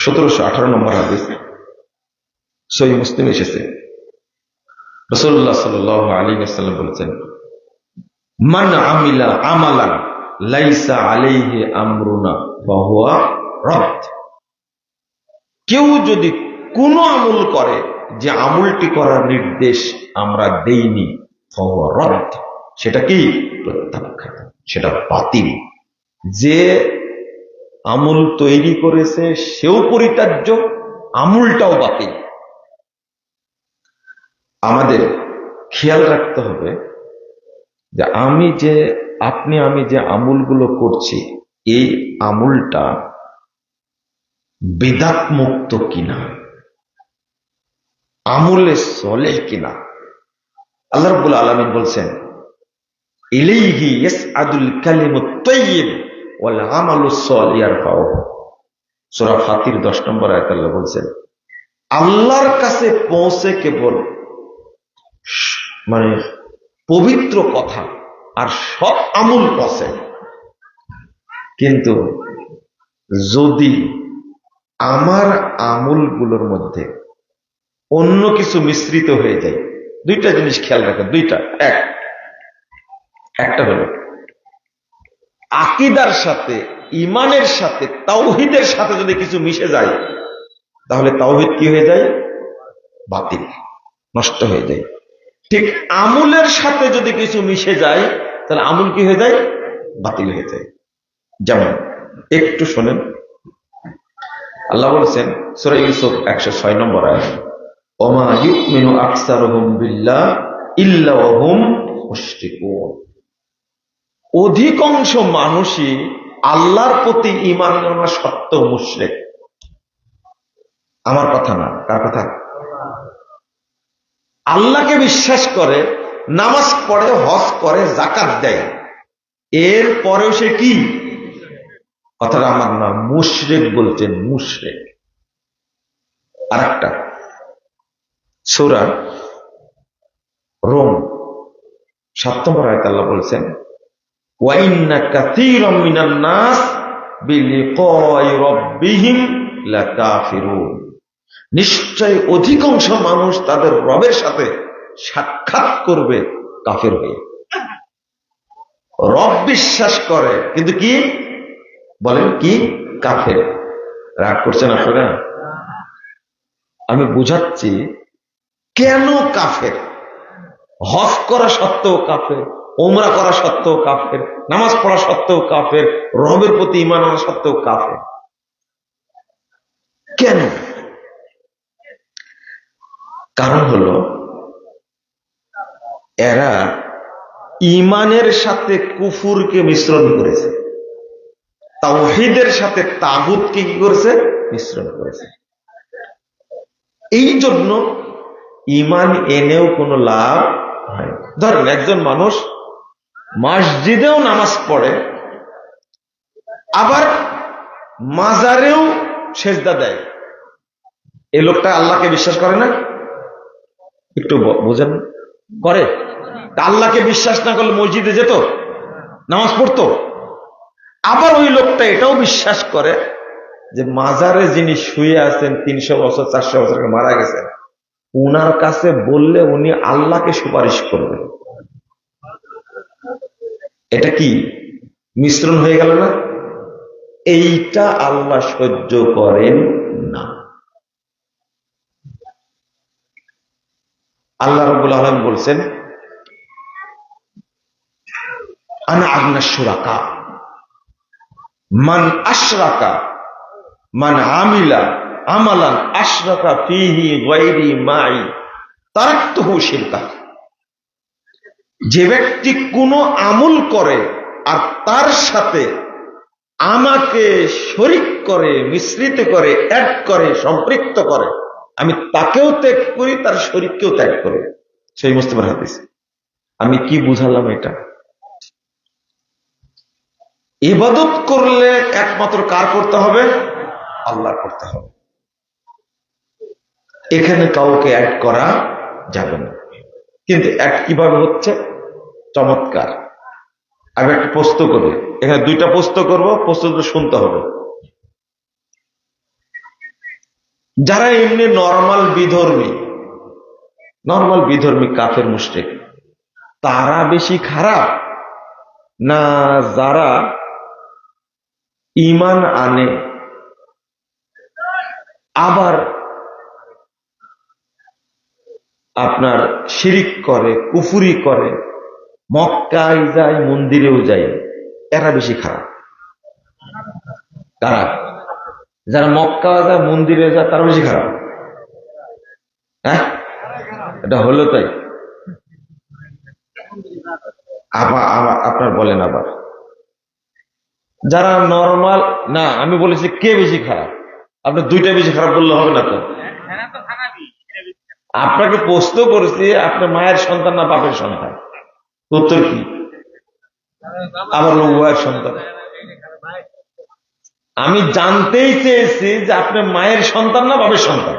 সতেরোশো আঠারো নম্বর হাদিস সই মুসলিম এসেছে। রসুল্লাহ সাল আলী আসাল্লাম বলেছেন, মান আমিলা আমালান লাইসা আলাইহি আমরুনা ফাহুয়া রদ। কেউ যদি কোনো আমল করে যে আমলটি করার নির্দেশ আমরা দেইনি সেটা কি? প্রত্যাখ্যাত, সেটা বাতিল। যে আমল তৈরি করেছে, সেও পরিত্যাজ্য, আমুলটাও বাতিল। আমাদের খেয়াল রাখতে হবে যে আমি যে, আপনি, আমি যে আমুলগুলো করছি, এই আমুলটা বেদাত মুক্ত কিনা? আমুলে চলে কিনা? আল্লাহ রব্বুল আলমিন বলছেন, ইলেইহি আদুল কালিমুত তৈব ওয়াল দশ নম্বর আয়াত আল্লাহ বলছেন, আল্লাহর কাছে পৌঁছে কেবল মানে পবিত্র কথা আর সব আমূল পথে কিন্তু যদি আমার আমূলগুলোর মধ্যে অন্য কিছু মিশ্রিত হয়ে যায়, দুইটা জিনিস খেয়াল রাখেন, দুইটা, এক। একটা হলো আকিদার সাথে, ইমানের সাথে, তাওহিদের সাথে যদি কিছু মিশে যায়, তাহলে তাওহিদ কি হয়ে যায়? বাতিল, নষ্ট হয়ে যায়। ঠিক আমুলের সাথে যদি কিছু মিশে যায়, তাহলে আমুল কি হয়ে যায়? বাতিল হয়ে যায়। যেমন, একটু শোনেন। আল্লাহ বলছেন, সুরা ইউসুফ একশো ছয় নম্বর আয় ওমা ইউমিনু আকসারহুম বিল্লাহ ইল্লা ওহুম মুশরিকুন। অধিকাংশ মানুষই আল্লাহর প্রতি ইমান আনা সত্ত্বেও মুশরিক। আমার কথা না, কার কথা? আল্লাহকে বিশ্বাস করে, নামাজ পড়ে, হজ করে জাকাত দেয়। এর পরেও সে কি? কথাটা আমার না, মুশরেক বলছেন মুশরেক। আর একটা সৌরা রোম, সাত নম্বর আয়ত আল্লাহ বলছেন ওয়াইন্না কাসীরাম মিনান নাস বিলিকাই নিশ্চয় অধিকাংশ মানুষ তাদের রবের সাথে সাক্ষাৎ করবে কাফের হয়ে। রব বিশ্বাস করে, কিন্তু কি? বলেন কি? কাফের। রাগ করছেন আপনারা? আমি বুঝাচ্ছি, কেন কাফের? হজ করা সত্ত্বেও কাফের। ওমরা করা সত্ত্বেও কাফের, নামাজ পড়া সত্ত্বেও কাফের, রবের প্রতি ইমান আনা সত্ত্বেও কাফের। কেন? কারণ হলো, এরা ইমানের সাথে কুফুরকে মিশ্রণ করেছে। তাওহিদের সাথে তাগুতকে কি করেছে? মিশ্রণ করেছে। এই জন্য ইমান এনেও কোনো লাভ হয় ধরেন একজন মানুষ মসজিদেও নামাজ পড়ে, আবার মাজারেও সেজদা দেয়। এই লোকটা আল্লাহকে বিশ্বাস করে না? একটু বোঝেন। করে? আল্লাহকে বিশ্বাস না করলে মসজিদে যেত? নামাজ পড়তো? আবার ওই লোকটা এটাও বিশ্বাস করে যে মাজারে যিনি শুয়ে আছেন, তিনশো বছর, চারশো বছর মারা গেছেন, উনার কাছে বললে উনি আল্লাহকে সুপারিশ করবেন। এটা কি? মিশ্রণ হয়ে গেল না? এইটা আল্লাহ সহ্য করেন না। আল্লাহ রবুল আলম বলছেন, আনা মান আশরাকা, মান আমিলা আমালান আশরাকা ফিহি গৈরি মাই, তারাক্তহু শিরকা। যে ব্যক্তি কোনো আমল করে আর তার সাথে আমাকে শরিক করে, মিশ্রিত করে অ্যাড করে, সম্পৃক্ত করে, আমি তাকেও ত্যাগ করি, তার শরীরকেও ত্যাগ করি। সেই মুস্তফার হাদিস। আমি কি বুঝালাম এটা? ইবাদত করলে একমাত্র কার করতে হবে? আল্লাহ করতে হবে। এখানে কাউকে অ্যাড করা যাবে না। কিন্তু অ্যাড কীভাবে হচ্ছে? চমৎকার। আমি একটা পোস্ত করি। এখানে দুইটা পোস্ত করব পোস্ত শুনতে হবে। যারা এমনি নর্মাল বিধর্মী নর্মাল বিধর্মী কাফের মুশরিক, তারা বেশি খারাপ? না, যারা ইমান আনে, আবার আপনার শিরিক করে, কুফুরি করে মক্কায় যায়, মন্দিরেও যায়, এরা বেশি খারাপ। কারা? যারা মক্কা যায়, মন্দিরে যায়, তারা বেশি খারাপ। হ্যাঁ? এটা হলো তাই। আবার আবার, আপনার বলেন আবার। যারা নর্মাল না, আমি বলেছি কে বেশি খারাপ? আপনি দুইটা বেশি খারাপ বললে হবে না তো। আপনাকে প্রশ্ন করেছি, আপনার মায়ের সন্তান না বাপের সন্তান? উত্তর কি? আবার উভয়ের সন্তান। আমি জানতেই চেয়েছি যে আপনার মায়ের সন্তান না বাপের সন্তান?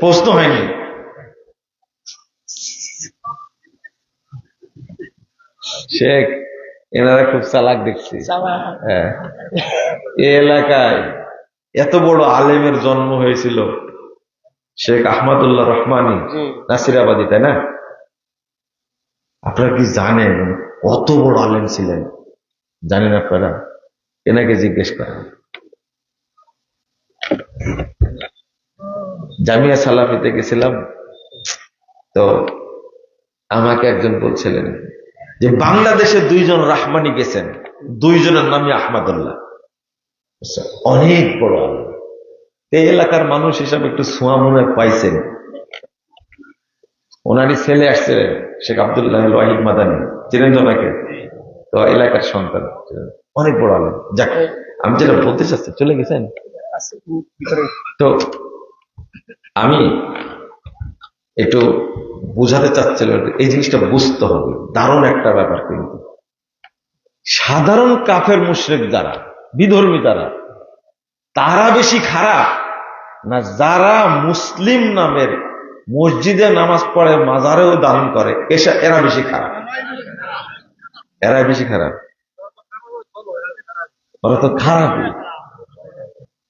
প্রশ্ন হয়নি। শেখ এনারা খুব চালাক দেখছি। হ্যাঁ। এই এলাকায় এত বড় আলেমের জন্ম হয়েছিল শেখ আহমদুল্লাহ রহমানি নাসিরাবাদী তাই না? আপনারা কি জানেন কত বড় আলেম ছিলেন? জানেন আপনারা? এনাকে জিজ্ঞেস করেন। জামিয়া সালাফিতে গেছিলাম, তো আমাকে একজন বলছিলেন যে বাংলাদেশে দুইজন রাহমানি গেছেন, দুইজনের নামই আহমদুল্লাহ। অনেক বড় আলেম। এই এলাকার মানুষ হিসাবে একটু ছোঁয়া মনে পাইছেন। ওনারই ছেলে আসছে, শেখ আবদুল্লাহ ওয়াহিদ মাদানি চিনেন তো ওনাকে তো এলাকার সন্তান। অনেক বড় আলেম। যাক, আমি যেটা বলতে চাচ্ছি, চলে গেছেন? তো আমি একটু বুঝাতে চাচ্ছিলাম, এই জিনিসটা বুঝতে হবে। দারুণ একটা ব্যাপার কিন্তু। সাধারণ কাফের মুশরেক যারা, বিধর্মী যারা, তারা বেশি খারাপ না যারা মুসলিম নামের মসজিদে নামাজ পড়ে, মাজারেও দান করে। এসা এরা বেশি খারাপ। এরা বেশি খারাপ। ওরা তো খারাপই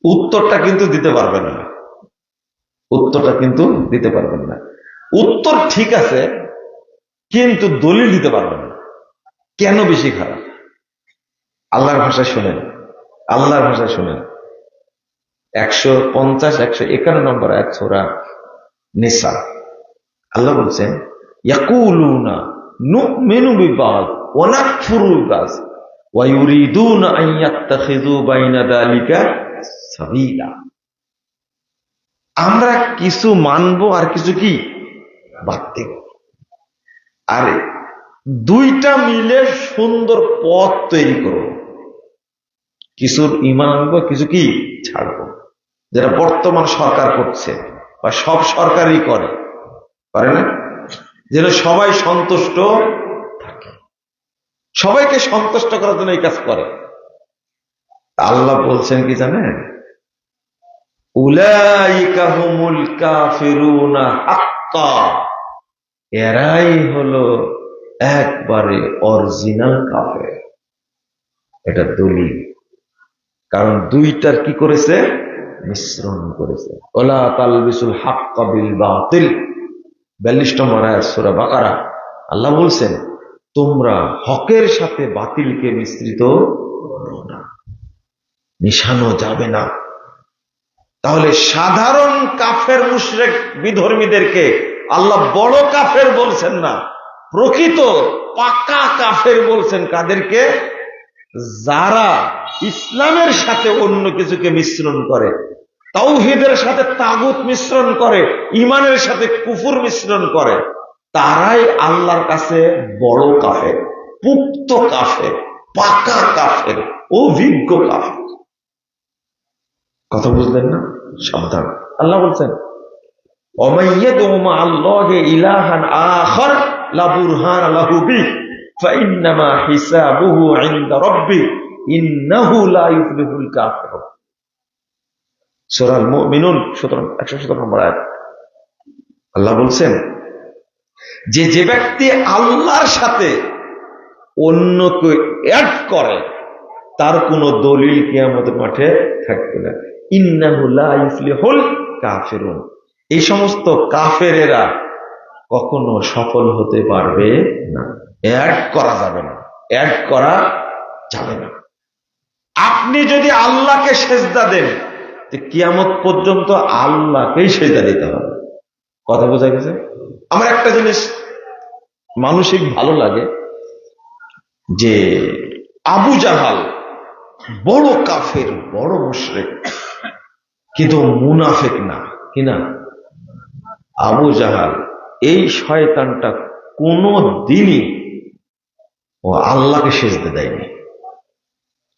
উত্তরটা কিন্তু দিতে পারবেন না। উত্তরটা কিন্তু দিতে পারবেন না। উত্তর ঠিক আছে, কিন্তু দলিল দিতে পারবেন না। কেন বেশি খারাপ? আল্লাহর ভাষায় শোনেন। আল্লাহর ভাষায় শোনেন। একশো পঞ্চাশ, একশো একান্ন নম্বর এক ছোড়া নিসা আল্লাহ বলছেন, ইয়াকুলুনা বিবাদ বাইনা সাবিলা। আমরা কিছু মানবো আর কিছু কি? বাদ দেব। আর দুইটা মিলে সুন্দর পথ তৈরি করব। কিছুর ইমান আনব, কিছু কি? ছাড়বো। যেটা বর্তমান সরকার করছে। বা সব সরকারই করে। পারে না? যেন সবাই সন্তুষ্ট থাকে। সবাইকে সন্তুষ্ট করার জন্য এই কাজ করে। আল্লাহ বলছেন কি জানেন? এরাই হলো একবারে অরিজিনাল কাফের। এটা দলিল। কারণ দুইটার কি করেছে? মিশ্রণ করেছে। ওলা তালবিসুল হাক্কা বিল বাতিল। বিয়াল্লিশ নম্বর সূরা বাকারা। আল্লাহ বলছেন, তোমরা হকের সাথে বাতিলকে মিশ্রিত না। মিশানো যাবে না। তাহলে সাধারণ কাফের মুশরেক বিধর্মীদেরকে আল্লাহ বড় কাফের বলছেন না, প্রকৃত পাকা কাফের বলছেন কাদেরকে? যারা ইসলামের সাথে অন্য কিছুকে মিশ্রণ করে, তাওহিদের সাথে তাগুত মিশ্রণ করে ইমানের সাথে কুফুর মিশ্রণ করে, তারাই আল্লাহর কাছে বড় কাফের পুক্ত কাফের, পাকা কাফের, অভিজ্ঞ কাফের। কথা বুঝলেন না? সাবধান। আল্লাহ বলছেন অমাইয়াদুমা আল্লাহে ইলাহান আখর লা বুরহান আল মুমিনুন 17 117 নম্বর আয়াত। আল্লাহ বলছেন, যে যে ব্যক্তি আল্লাহর সাথে অন্যকে অ্যাড করে, তার কোনো দলিল কিয়ামতের মাঠে থাকবে না। ইন্নাহু লা ইফলিহুল কাফিরুন। এই সমস্ত কাফেরেরা কখনো সফল হতে পারবে না। অ্যাড করা যাবে না। অ্যাড করা যাবে না। আপনি যদি আল্লাহকে সেজদা দেন কিয়ামত পর্যন্ত আল্লাহকেই সেজদা দিতে হবে। কথা বোঝা গেছে? আমার একটা জিনিস মানসিক ভালো লাগে যে আবু জাহাল বড় কাফের, বড় মুশরেক, কিন্তু মুনাফেক না। কিনা আবু জাহাল এই শয়তানটা কোনো দিনই ও আল্লাহকে সেজতে দেয়নি।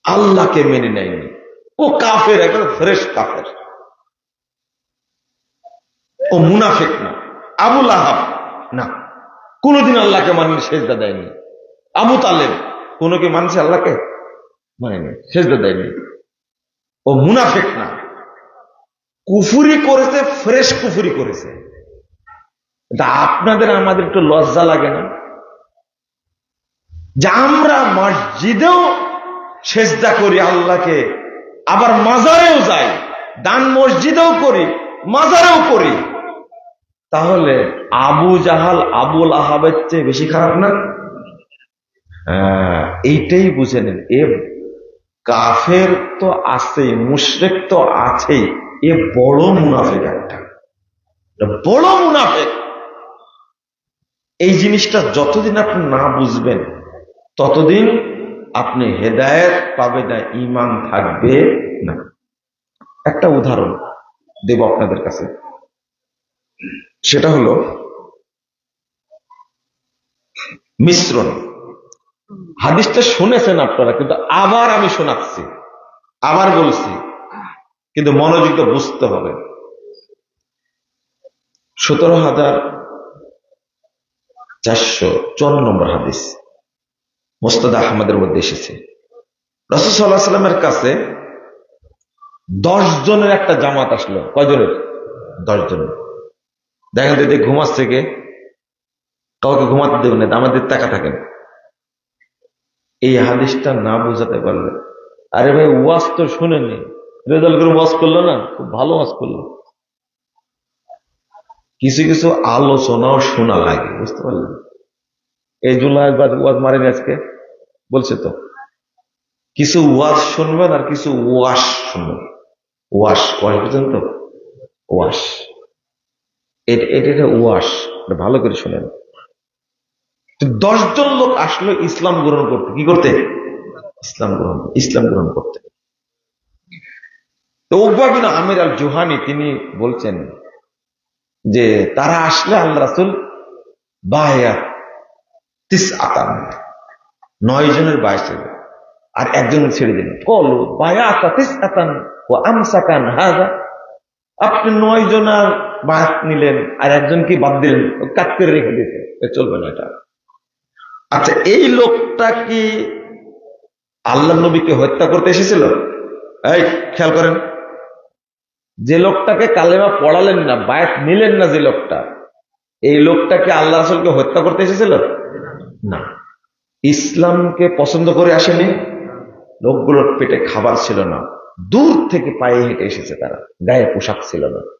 আল্লাহকে মেনে নেয়নি। ও কাফের, একদম ফ্রেশ কাফের। ও মুনাফেক না। আবুল আহাব না। কোনোদিন আল্লাহকে মানেনি সেজদা দেয়নি। আবু তালেব, কোনো কি মানছে আল্লাহকে? মানেনি, সেজদা দেয়নি। ও মুনাফেক না। কুফুরি করেছে, ফ্রেশ কুফুরি করেছে। আপনাদের, আমাদের একটু লজ্জা লাগে না? আমরা মসজিদেও সেজদা করি আল্লাহকে আবার মাজারেও যাই দান মসজিদেও করি মাজারেও করি। তাহলে আবু জাহাল আবুল আহাবের চেয়ে বেশি খারাপ না? হ্যাঁ, এইটাই বুঝে নেন এ কাফের তো আছেই মুশরেক তো আছেই এ বড় মুনাফেক একটা। বড় মুনাফেক। এই জিনিসটা যতদিন আপনি না বুঝবেন ততদিন আপনি হেদায়েত পাবে না ইমান থাকবে না। একটা উদাহরণ দেব আপনাদের কাছে। সেটা হলো মিশ্রণ। হাদিসটা শুনেছেন আপনারা, কিন্তু আবার আমি শোনাচ্ছি, আবার বলছি, কিন্তু মনোযোগ বুঝতে হবে। সতেরো হাজার চারশো চুয়ান্ন নম্বর হাদিস। মোস্তাদ আহমদের মধ্যে এসেছে। রসদাল্লাহ সাল্লামের কাছে দশ জনের একটা জামাত আসলো। কয়জনের? দশ জনের দেখেন দিদি ঘুমাচ্ছে কে? কাউকে ঘুমাতে দেবেন না, আমাদের টাকা থাকেন। এই হাদিসটা না বোঝাতে পারলে। আরে ভাই, ওয়াজ তো শুনেনি রেজাল্ট করে ওয়াজ করল না? খুব ভালো ওয়াজ করল। কিছু কিছু আলোচনাও শোনা লাগে, বুঝতে পারলেন? এই জুলাই ওয়াজ মারেনি আজকে? বলছে তো। কিছু ওয়াজ শুনবেন আর কিছু ওয়াশ শুনবেন। ওয়াশ ওয়াশ বুঝলেন তো? ওয়াশ। এটা ওয়াশ। ভালো করে শুনেন। দশজন লোক আসলো ইসলাম গ্রহণ করতে। কি করতে? ইসলাম গ্রহণ ইসলাম গ্রহণ করতে। তো উকবা বিন আমির আল জুহানি তিনি বলছেন যে, তারা আসলে আল্লাহ রাসুল বায়া তিস আতান নয় জনের বায়স আর একজনের ছেড়ে দিলেন কল বায়া আতা তিস আতান ও আমসাকান হাজা আপনি নয় জনার বায়াত নিলেন, আর একজনকে বাদ দিলেন? কাট রেখে দিয়েছেন চলবে না এটা। আচ্ছা এই লোকটা কি আল্লাহ নবীকে হত্যা করতে এসেছিল? এই, খেয়াল করেন। যে লোকটাকে কালেমা পড়ালেন না, বায়াত নিলেন না যে লোকটা, এই লোকটাকে আল্লাহ আসলকে হত্যা করতে এসেছিল? না। ইসলামকে পছন্দ করে আসেনি, লোকগুলোর পেটে খাবার ছিল না। দূর থেকে পায়ে হেঁটে এসেছে তারা, গায়ে পোশাক ছিল না।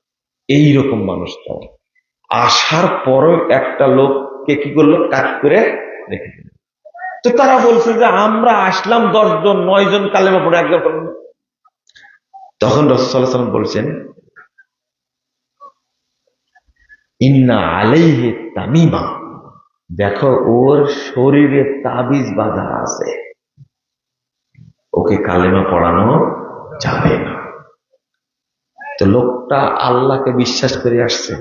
এই রকম মানুষ তারা। আসার পরও একটা লোককে কি করল? কাট করে রেখে দিল। তো তারা বলছে যে, আমরা আসলাম দশজন নয় জন কালেমা পড়ে, একজন তখন রসাল্লাম বলছেন, ইন্না আলাইহে তামিমা। দেখো, ওর শরীরে তাবিজ বাঁধা আছে। ওকে কালেমা পড়ানো যাবে না। তো লোকটা আল্লাহকে বিশ্বাস করে আসছে।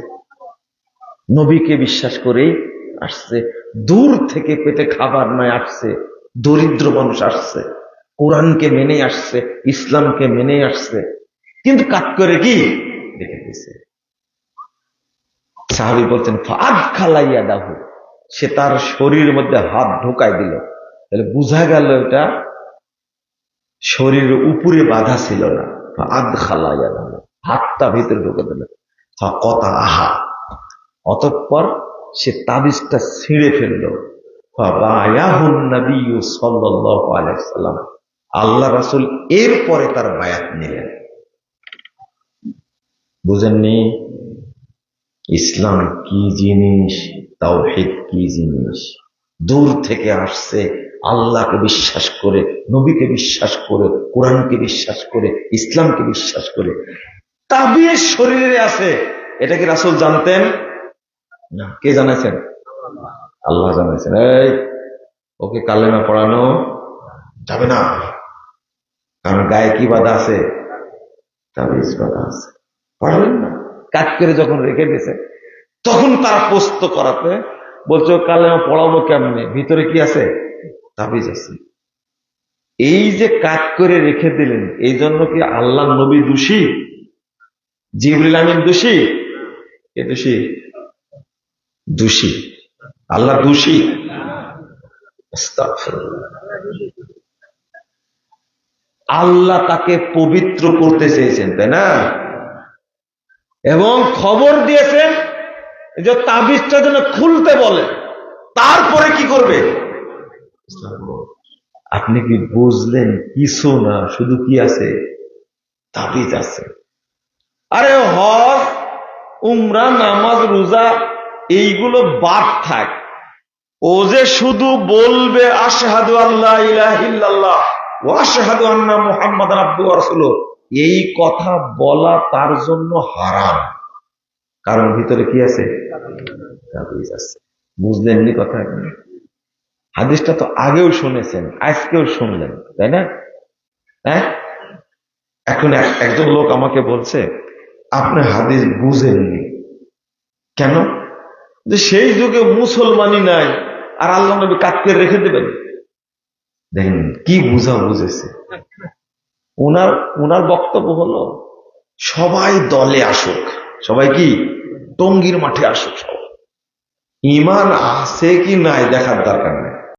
নবীকে বিশ্বাস করেই আসছে। দূর থেকে পেটে খাবার নয় আসছে, দরিদ্র মানুষ আসছে। কোরআনকে মেনে আসছে, ইসলামকে মেনে আসছে। কিন্তু কাজ করে কি? দেখে দিছে সাহাবি বলছেন ফাদ খালাইয়া দাহু সে তার শরীরের মধ্যে হাত ঢোকায় দিল। তাহলে বোঝা গেল এটা শরীরের উপরে বাধা ছিল না। আদ খালাইয়া দাহু হাতটা ভিতরে ঢুকে দিল। কথা আহা। অতঃপর সে তাবিজটা ছিঁড়ে ফেলল। আল্লাহ রাসুল এরপরে তার বায়াত নিলেন। বুঝেননি? ইসলাম কি জিনিস? তাওহিদ কি জিনিস? দূর থেকে আসছে আল্লাহকে বিশ্বাস করে, নবীকে বিশ্বাস করে, কোরআনকে বিশ্বাস করে, ইসলামকে বিশ্বাস করে। তাবিয়ের শরীরে আছে। এটা কি রাসূল জানতেন? না, কে জানাইছেন? আল্লাহ জানাইছেন। এই, ওকে কালেমা পড়ানো যাবে না। কারণ গায়ে কি বাধা আছে? তাবিজ বাধা আছে। পড়ালেন না? কাজ করে যখন রেখে দিয়েছে? তখন তারা পোস্ত করাতে বলছো কালেমা পড়াবো কেমনে? ভিতরে কি আছে? তাবিজ আছে। এই যে কাজ করে রেখে দিলেন, এই জন্য কি আল্লাহ নবী দোষী? জিবরিল আমিন দোষী? কে দোষী? দোষী। আল্লাহ দোষী। আল্লাহ তাকে পবিত্র করতে চেয়েছেন, তাই না? এবং খবর দিয়েছেন যে তাবিজটা যেন খুলতে বলে, তারপরে কি করবে? আপনি কি বুঝলেন কিছু না? শুধু কি আছে? তাবিজ আছে। আরে হজ উমরা, নামাজ, রোজা, এইগুলো বাদ থাক। ও যে শুধু বলবে, আশহাদু আল্লাহ ইলাহা ইল্লাল্লাহ ওয়া আশহাদু আন্না ওয়া এই কথা বলা তার জন্য হারাম। কারণ ভিতরে কি আছে? তাবিজ আছে। কথা হাদিসটা তো আগেও শুনেছেন, আজকেও শুনলেন, তাই না? হ্যাঁ? এখন একজন লোক আমাকে বলছে, আপনি হাদিস বুঝেননি। কেন? যে সেই যুগে মুসলমানই নাই, আর আল্লাহ নবী কাটকে রেখে দেবেন। দেখেন কি বুঝা বুঝেছে। ওনার ওনার বক্তব্য হলো, সবাই দলে আসুক। সবাই কি? টঙ্গির মাঠে আসুক সবাই। ইমান আছে কি নাই দেখার দরকার নেই।